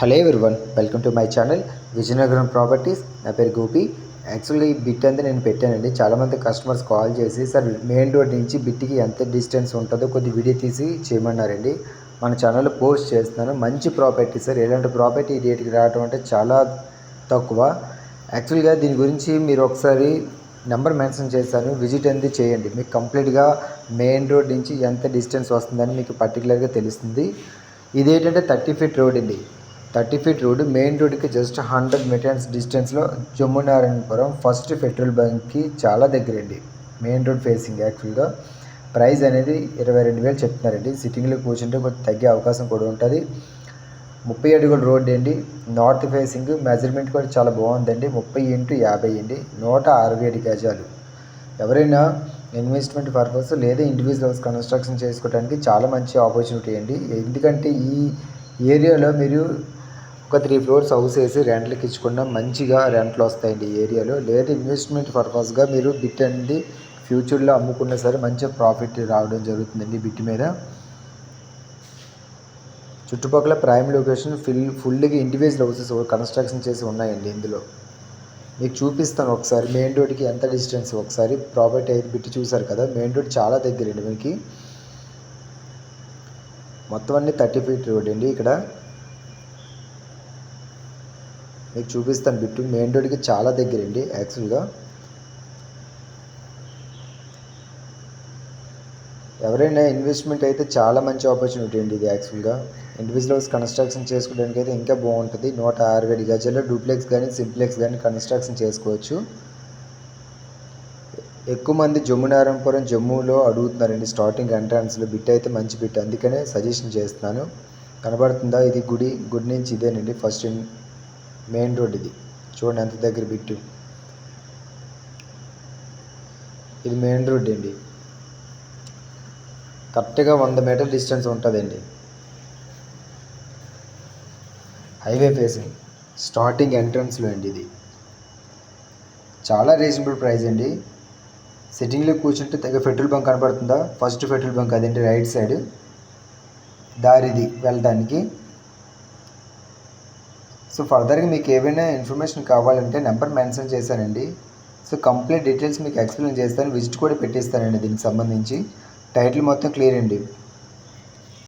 Hello everyone welcome to my channel Vizianagaram properties. నా పేరు గోపి. యాక్చువల్గా ఈ బిట్ అంతా నేను పెట్టానండి. చాలామంది కస్టమర్స్ కాల్ చేసి సార్ మెయిన్ రోడ్ నుంచి బిట్కి ఎంత డిస్టెన్స్ ఉంటుందో కొద్ది వీడియో తీసి చేయమన్నారండి. మన ఛానల్లో పోస్ట్ చేస్తున్నాను. మంచి ప్రాపర్టీ సార్. ఎలాంటి ప్రాపర్టీ ఈ రేట్కి రావడం అంటే చాలా తక్కువ. యాక్చువల్గా దీని గురించి మీరు ఒకసారి నెంబర్ మెన్షన్ చేశాను. విజిట్ అనేది చేయండి. మీకు కంప్లీట్గా మెయిన్ రోడ్ నుంచి ఎంత డిస్టెన్స్ వస్తుందని మీకు పర్టికులర్గా తెలుస్తుంది. ఇదేంటంటే థర్టీ ఫీట్ రోడ్ అండి. థర్టీ ఫీట్ రోడ్ మెయిన్ రోడ్కి జస్ట్ హండ్రెడ్ మీటర్స్ డిస్టెన్స్లో జమ్మునారాయణపురం ఫస్ట్ పెట్రోల్ బంక్కి చాలా దగ్గరండి. మెయిన్ రోడ్ ఫేసింగ్ యాక్చువల్గా. ప్రైస్ అనేది ఇరవై రెండు వేలు చెప్తున్నారండి. సిట్టింగ్లో కూర్చుంటే కొంచెం తగ్గే అవకాశం కూడా ఉంటుంది. ముప్పై అడుగుల రోడ్ అండి. నార్త్ ఫేసింగ్ మెజర్మెంట్ కూడా చాలా బాగుందండి. ముప్పై ఇంటూ యాభై అండి. నూట అరవై ఏడు గజాలు. ఎవరైనా ఇన్వెస్ట్మెంట్ పర్పస్ లేదా ఇండివిజువల్స్ కన్స్ట్రక్షన్ చేసుకోవడానికి చాలా మంచి ఆపర్చునిటీ అండి. ఎందుకంటే ఈ ఏరియాలో మీరు ఒక త్రీ ఫ్లోర్స్ హౌస్ వేసి రెంట్లకి ఇచ్చుకున్నా మంచిగా రెంట్లు వస్తాయండి ఈ ఏరియాలో. లేదా ఇన్వెస్ట్మెంట్ పర్పస్గా మీరు బిట్ అనేది ఫ్యూచర్లో అమ్ముకున్నా సరే మంచి ప్రాఫిట్ రావడం జరుగుతుందండి బిట్ మీద. చుట్టుపక్కల ప్రైమ్ లొకేషన్ ఫుల్ ఫుల్గా ఇండివిజువల్ హౌసెస్ కన్స్ట్రక్షన్ చేసి ఉన్నాయండి ఇందులో. మీకు చూపిస్తాను ఒకసారి. మెయిన్ రోడ్కి ఎంత డిస్టెన్స్ ఒకసారి ప్రాపర్టీ అయితే బిట్టి చూసారు కదా మెయిన్ రోడ్ చాలా దగ్గర అండి మీకు మొత్తం అన్ని థర్టీ ఫీట్ రోడ్ అండి ఇక్కడ. మీకు చూపిస్తాను బిట్టు. మెయిన్ రోడ్కి చాలా దగ్గర అండి యాక్చువల్గా. ఎవరైనా ఇన్వెస్ట్మెంట్ అయితే చాలా మంచి ఆపర్చునిటీ అండి ఇది యాక్చువల్గా. ఇండివిజువల్స్ కన్స్ట్రక్షన్ చేసుకోవడానికి అయితే ఇంకా బాగుంటుంది. నూట అరవై ఏడు గజాల్లో డూప్లెక్స్ కానీ సింప్లెక్స్ కానీ కన్స్ట్రక్షన్ చేసుకోవచ్చు. ఎక్కువ మంది జమ్మునారాయణపురం జమ్మూలో అడుగుతున్నారండి స్టార్టింగ్ ఎంట్రన్స్లో బిట్ అయితే మంచి బిట్ అందుకనే సజెషన్ చేస్తున్నాను. కనబడుతుందా? ఇది గుడి గుడి నుంచి ఇదేనండి ఫస్ట్ మెయిన్ రోడ్ ఇది. చూడండి ఎంత దగ్గర బిట్టు. ఇది మెయిన్ రోడ్ అండి. కరెక్ట్గా వంద మీటర్ డిస్టెన్స్ ఉంటుందండి. Highway facing. స్టార్టింగ్ ఎంట్రన్స్లో అండి ఇది. చాలా రీజనబుల్ ప్రైస్ అండి. సిట్టింగ్లో కూర్చుంటే తగ్గ పెట్రోల్ బంక్ కనపడుతుందా? ఫస్ట్ పెట్రోల్ బంక్ అదేంటి? Right side. దారిది వెళ్ళడానికి సో ఫర్దర్గా మీకు ఏవైనా ఇన్ఫర్మేషన్ కావాలంటే నెంబర్ మెన్షన్ చేశానండి. సో కంప్లీట్ డీటెయిల్స్ మీకు ఎక్స్ప్లెయిన్ చేస్తాను. విజిట్ కూడా పెట్టేస్తానండి దీనికి సంబంధించి. టైటిల్ మొత్తం క్లియర్ అండి.